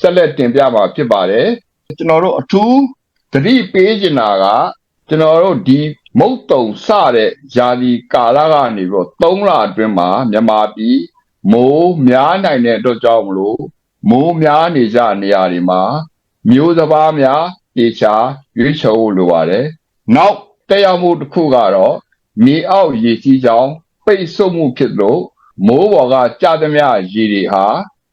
ဆက်လက်တင်ပြမှာဖြစ်ပါတယ်ကျွန်တော်တို့အထူးသတိပေးချင်တာကကျွန်တော်တို့ဒီမုတ်တုံစတဲ့ဇာတိကာလကနေပြီးတော့3လအတွင်းမှာမြန်မာပြည်မိုးများနိုင်တဲ့အတွက်ကြောင့်မလို့မိုးများနေကြနေရာတွေမှာမျိုးစဘာများတေချာရွေးချယ်ဖို့လိုပါတယ်နောက်တက်ရောက်မှုတစ်ခုကတော့မြေအောက်ရေကြီးကြောင်းပိတ်ဆို့မှုဖြစ်လို့မိုးပေါ်ကကြာသမျှရေတွေဟာ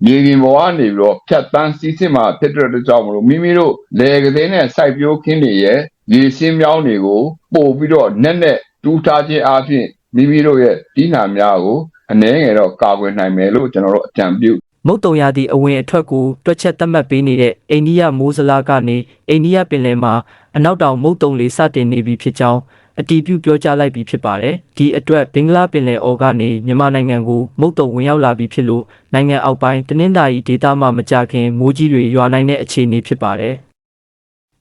မြေပြင်ပေါ်ကနေပြီးတော့ဖြတ်တန်းစီးဆင်းမှာဖြစ်တဲ့အတွက်ကြောင့်မလို့မိမိတို့လေကလေးနဲ့စိုက်ပျိုးခင်းတွေရဲ့ရေစင်းမြောင်းတွေကိုပို့ပြီးတော့နက်နက်တူးထားခြင်းအပြင်မိမိတို့ရဲ့ဒီနာများကိုအနည်းငယ်တော့ကာကွယ်နိုင်မယ်လို့ကျွန်တော်တို့အကြံပြုမုတ်တုံရသည့်အဝင်အထွက်ကိုတွက်ချက်သတ်မှတ်ပေးနေတဲ့အိန္ဒိယမိုးစလာကနေအိန္ဒိယပင်လယ်မှာအနောက်တောင်မုတ်တုံလေးစတင်နေပြီဖြစ်ကြောင်း အတည်ပြုပြောကြားလိုက်ပြီးဖြစ်ပါတယ်။ဒီအတွက်ဘင်္ဂလားပင်လယ်အော်ကနေမြန်မာနိုင်ငံကိုမုတ်တုံဝင်ရောက်လာပြီးဖြစ်လို့နိုင်ငံအောက်ပိုင်းတနင်္သာရီဒေသမှာမကြခင်မိုးကြီးတွေရွာနိုင်တဲ့အခြေအနေဖြစ်ပါတယ်။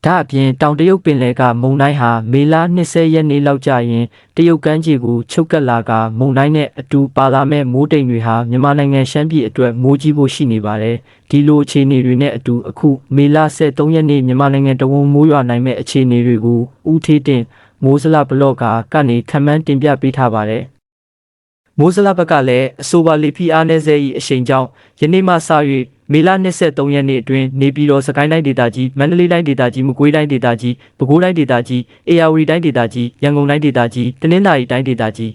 ဒါအပြင်တောင်တရုတ်ပင်လယ်ကမုန်တိုင်းဟာမေလ20ရက်နေ့လောက်ကြာရင်တရုတ်ကမ်းခြေကိုချုပ်ကပ်လာကမုန်တိုင်းနဲ့အတူပါလာမဲ့မိုးတိမ်တွေဟာမြန်မာနိုင်ငံရှမ်းပြည်အတွက်မိုးကြီးဖို့ရှိနေပါတယ်။ဒီလိုအခြေအနေတွေနဲ့အတူအခုမေလ23ရက်နေ့မြန်မာနိုင်ငံတဝန်မိုးရွာနိုင်မဲ့အခြေအနေတွေကိုဦးထေးတင် မိုးစလဘလော့ကကနေခန့်မှန်းတင်ပြပေးထားပါတယ်။မိုးစလဘက်ကလည်းအဆိုပါလေဖီအားနေစေ၏အရှိန်ကြောင့်ယနေ့မှစ၍မေလ23ရက်နေ့အတွင်းနေပြည်တော်စကိုင်းတိုင်းဒေသကြီးမန္တလေးတိုင်းဒေသကြီးမကွေးတိုင်းဒေသကြီးပဲခူးတိုင်းဒေသကြီးအေရဝတီတိုင်းဒေသကြီးရန်ကုန်တိုင်းဒေသကြီးတနင်္သာရီတိုင်းဒေသကြီး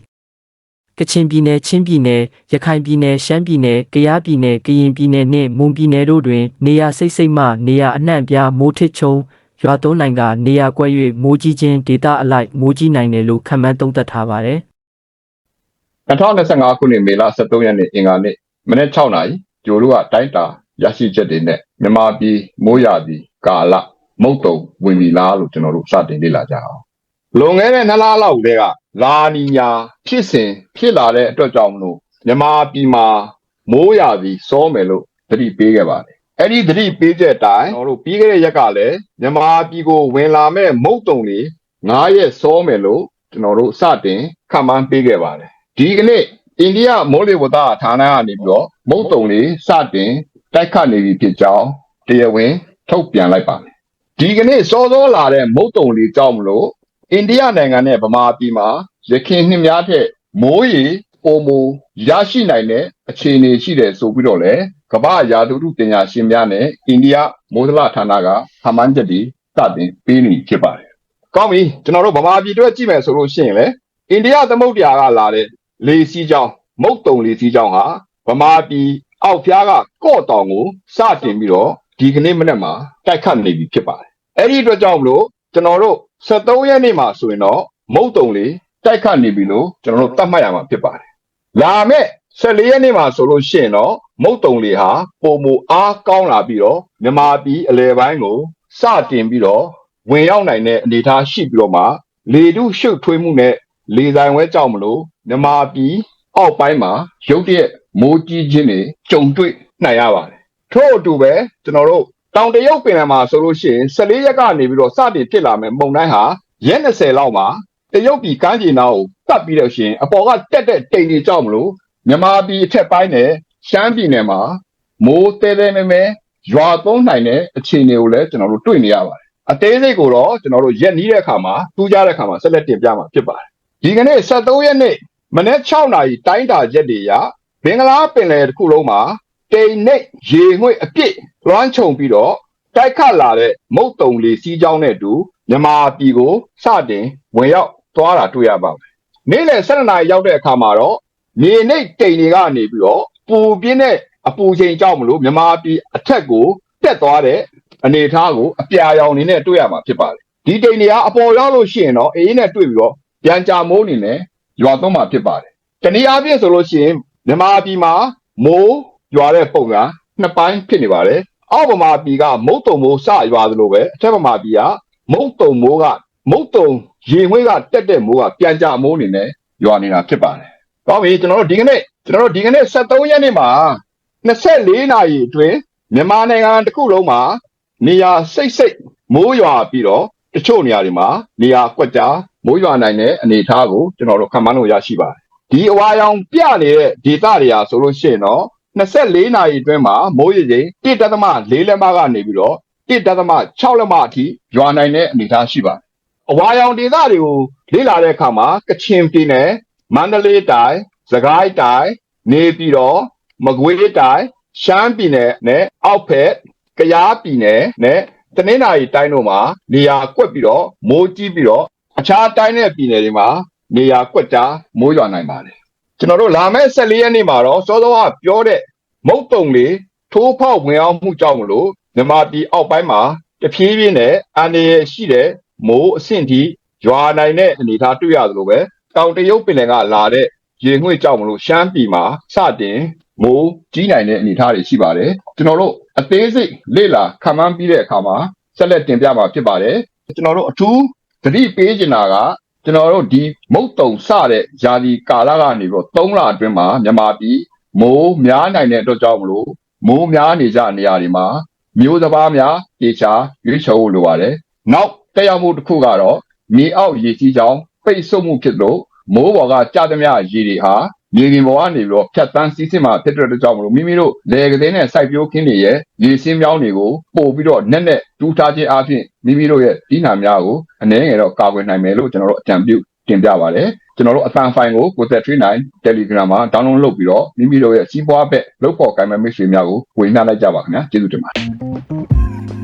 ကချင်ပြည်နယ်ချင်းပြည်နယ်ရခိုင်ပြည်နယ်ရှမ်းပြည်နယ်ကယားပြည်နယ်ကရင်ပြည်နယ်နှင့်မွန်ပြည်နယ်တို့တွင် နေရာစိတ်စိတ်မှနေရာအနှံ့အပြားမိုးထစ်ချုံ ရွာသွန်းနိုင်ကနေရာကွက်၍မိုးကြီးခြင်းဒေသအလိုက်မိုးကြီးနိုင်တယ်လို့ခန့်မှန်းသုံးသပ်ထားပါတယ်2025ခုနှစ်မေလ23ရက်နေ့အင်္ဂါနေ့မနေ့6နာရီကျိုတို့ကတိုင်းတာရရှိချက်တွေနဲ့မြန်မာပြည်မိုးရာသီကာလမုတ်တုံဝင်ပြီလားလို့ကျွန်တော်တို့စတင်လေ့လာကြအောင်လွန်ခဲ့တဲ့နှစ်လလောက်တည်းကလာနီညာဖြစ်စဉ်ဖြစ်လာတဲ့အတွက်ကြောင့်မလို့မြန်မာပြည်မှာမိုးရာသီစောမယ်လို့သတိပေးခဲ့ပါတယ် အဲ့ဒီသတိပေးချက်အတိုင်းကျွန်တော်တို့ပြီးခဲ့တဲ့ရက်ကလည်းမြန်မာပြည်ကိုဝင်လာမဲ့မုတ်တုံတွေ9ရက်စောမယ်လို့ကျွန်တော်တို့စတင်ခန့်မှန်းပေးခဲ့ပါတယ်ဒီကနေ့အိန္ဒိယမိုးလေဝသဌာနကနေပြီးတော့မုတ်တုံလေးစတင်တိုက်ခတ်နေပြီဖြစ်ကြောင်းတရားဝင် ထုတ်ပြန်လိုက်ပါတယ်ဒီကနေ့စောစောလာတဲ့မုတ်တုံလေးကြောင့်မလို့အိန္ဒိယနိုင်ငံနဲ့ဗမာပြည်မှာရခိုင်နှစ်များထက်မိုးရေ ပုံမူရရှိနိုင်တဲ့အခြေအနေရှိတယ်ဆိုပြီးတော့လေကမ္ဘာရာသီဥတုပညာရှင်များနဲ့အိန္ဒိယမိုးဇလဌာနကခန့်မှန်းချက်တွေစတင်ပေးနေဖြစ်ပါတယ်ကောင်းပြီကျွန်တော်တို့ဗမာပြည်အတွက်ကြည့်မယ်ဆိုလို့ရှိရင်လေအိန္ဒိယသမုဒ္ဒရာကလာတဲ့လေစီးကြောင်းမုတ်တုံလေစီးကြောင်းဟာဗမာပြည်အောက်ဖျားကကော့တောင်ကိုစတင်ပြီးတော့ဒီကနေ့မနေ့မှာတိုက်ခတ်နေပြီဖြစ်ပါတယ်။အဲ့ဒီအတွက်ကြောင့်မလို့ကျွန်တော်တို့73ရက်နေ့မှာဆိုရင်တော့မုတ်တုံလေတိုက်ခတ်နေပြီလို့ကျွန်တော်တို့သတ်မှတ်ရမှာဖြစ်ပါတယ်။ လာမဲ့14ရက်နေ့မှာဆိုလို့ရှိရင်တော့မုတ်တုံလေဟာပုံမူအားကောင်းလာပြီးတော့မြမာပြည်အလဲပိုင်းကိုစတင်ပြီးတော့ဝင်ရောက်နိုင်တဲ့အနေအထားရှိပြီးတော့မှလေတုရှုပ်ထွေးမှုနဲ့လေဆိုင်ဝဲကြောင့်မလို့မြမာပြည်အောက်ပိုင်းမှာရုတ်တရက်မိုးကြီးခြင်းတွေကြုံတွေ့နိုင်ရပါတယ်ထို့အတူပဲကျွန်တော်တို့တောင်တရုတ်ပင်လယ်မှာဆိုလို့ရှိရင်14ရက်ကနေပြီးတော့စတင်ဖြစ်လာမယ်မုန်တိုင်းဟာရက်20လောက်မှာတရုတ်ပြည်ကမ်းခြေနားကို တက်ပြီးတော့ရှင်အပေါ်ကတက်တဲ့တိမ်တွေကြောင့်မလို့မြမာပြည်အထက်ပိုင်းနဲ့ရှမ်းပြည်နယ်မှာမိုးတဲတဲမဲမဲရွာသွန်းနိုင်တဲ့အခြေအနေကိုလည်းကျွန်တော်တို့တွေ့နေရပါတယ်အသေးစိတ်ကိုတော့ကျွန်တော်တို့ရက်နီးတဲ့အခါမှာတူးကြတဲ့အခါမှာဆက်လက်တင်ပြမှာဖြစ်ပါတယ်ဒီကနေ့73ရက်နေ့မနေ့6နာရီတိုင်းတာရက်တွေရဘင်္ဂလားပင်လယ်တစ်ခုလုံးမှာတိမ်နှိပ်ရေငွေ့အပြည့်လွှမ်းခြုံပြီးတော့တိုက်ခတ်လာတဲ့မုတ်တုံလေစီးကြောင်းနဲ့အတူမြန်မာပြည်ကိုစတင်ဝင်ရောက်သွားတာတွေ့ရပါမယ်။ နေ့လယ်7နာရီရောက်တဲ့အခါမှာတော့မြေနှိပ်တိမ်တွေကနေပြီးတော့ပူပြင်းတဲ့အပူချိန်ကြောင့်မလို့မြန်မာပြည်အထက်ကိုတက်သွားတဲ့အနေအထားကိုအပြာရောင်နေနဲ့တွေ့ရမှာဖြစ်ပါတယ်။ဒီတိမ်တွေကအပေါ်ရောက်လို့ရှိရင်တော့အေးနဲ့တွေ့ပြီးတော့ပြန်ကြမိုးနေနဲ့ရွာသွန်းမှာဖြစ်ပါတယ်။တနည်းအားဖြင့်ဆိုလို့ရှိရင်မြန်မာပြည်မှာမိုးရွာတဲ့ပုံစံနှစ်ပိုင်းဖြစ်နေပါတယ်။အောက်ဗမာပြည်ကမုတ်တုံမိုးစရွာသလိုပဲအထက်ဗမာပြည်ကမုတ်တုံမိုးကမုတ်တုံ ရေငွေ့ကတက်တဲ့မိုးကပြန်ကြမိုးနေနဲ့ရွာနေတာဖြစ်ပါတယ်။ကောင်းပြီကျွန်တော်တို့ဒီကနေ့ကျွန်တော်တို့ဒီကနေ့73ရက်နေ့မှာ24နာရီအတွင်းမြန်မာနိုင်ငံတစ်ခုလုံးမှာနေရာစိတ်စိတ်မိုးရွာပြီးတော့တချို့နေရာတွေမှာနေရာကွက်ကြားမိုးရွာနိုင်တဲ့အနေအထားကိုကျွန်တော်တို့ခန့်မှန်းလို့ရရှိပါတယ်ဒီအဝါရောင်ပြနေတဲ့ဒေသတွေဟာဆိုလို့ရှိရင်တော့24နာရီအတွင်းမှာမိုးရေချိန်1.4လက်မကနေပြီးတော့1.6လက်မအထိရွာနိုင်တဲ့အနေအထားရှိပါတယ် အဝါရောင်ဒေသတွေကိုလေ့လာတဲ့အခါမှာကချင်ပြည်နယ်မန္တလေးတိုင်းစကိုင်းတိုင်းနေပြည်တော်မကွေးတိုင်းရှမ်းပြည်နယ်နဲ့အောက်ဖက်ကယားပြည်နယ်နဲ့တနင်္သာရီတိုင်းတို့မှာနေရာကွက်ပြီးတော့မိုးကြီးပြီးတော့အခြားတိုင်းနဲ့ပြည်နယ်တွေမှာနေရာကွက်ကြားမိုးရွာနိုင်ပါတယ်ကျွန်တော်တို့လာမယ့်14ရက်နေ့မှာတော့စောစောကပြောတဲ့မုတ်တုံလေးထိုးဖောက်ဝင်အောင်မှုကြောင့်မလို့မြန်မာပြည်အောက်ပိုင်းမှာတဖြည်းဖြည်းနဲ့အန္တရာယ်ရှိတဲ့ မိုးအဆင့်ထိရွာနိုင်တဲ့အနေအထားတွေ့ရသလိုပဲတောင်တရုတ်ပင်လယ်ကလာတဲ့ရေငွေ့ကြောင့်မလို့ရှမ်းပြည်မှာစတင်မိုးကြီးနိုင်တဲ့အနေအထားတွေရှိပါတယ်ကျွန်တော်တို့အသေးစိတ်လေ့လာခံမှန်းပြီးတဲ့အခါမှာဆက်လက်တင်ပြမှာဖြစ်ပါတယ်ကျွန်တော်တို့အထူးသတိပေးချင်တာကကျွန်တော်တို့ဒီမုတ်တုံစတဲ့ຢာဒီကာလကနေပြီးတော့3လအတွင်းမှာမြန်မာပြည်မိုးများနိုင်တဲ့အတွက်ကြောင့်မလို့မိုးများနေကြနေရာတွေမှာမျိုးစဘာများတေချာရွေးချယ်ဖို့လိုပါတယ်နောက် တက်ရောက်မှုတစ်ခုကတော့မြေအောက်ရေကြီးကြောင်းပိတ်ဆို့မှုဖြစ်လို့မိုးပေါ်ကကြာသမျှရေတွေဟာမြေပြင်ပေါ်ကနေပြီးတော့ဖြတ်တန်းစီးဆင်းမှာဖြစ်တဲ့အတွက်ကြောင့်မလို့မိမိတို့လေကလေးနဲ့စိုက်ပျိုးခင်းတွေရဲ့ရေစင်းမြောင်းတွေကိုပို့ပြီးတော့နက်နက်တူးထားခြင်းအပြင်မိမိတို့ရဲ့ဒီနာများကိုအနည်းငယ်တော့ကာကွယ်နိုင်မယ်လို့ကျွန်တော်တို့အကြံပြုတင်ပြပါတယ်ကျွန်တော်တို့အသံဖိုင်ကိုကိုသက်39 Telegram မှာ download လုပ်ပြီးတော့မိမိတို့ရဲ့စီးပွားဘက်လုပ်ဖို့ကိုင်မဲ့မိတ်ဆွေများကိုဝေမျှလိုက်ကြပါခင်ဗျာကျေးဇူးတင်ပါတယ်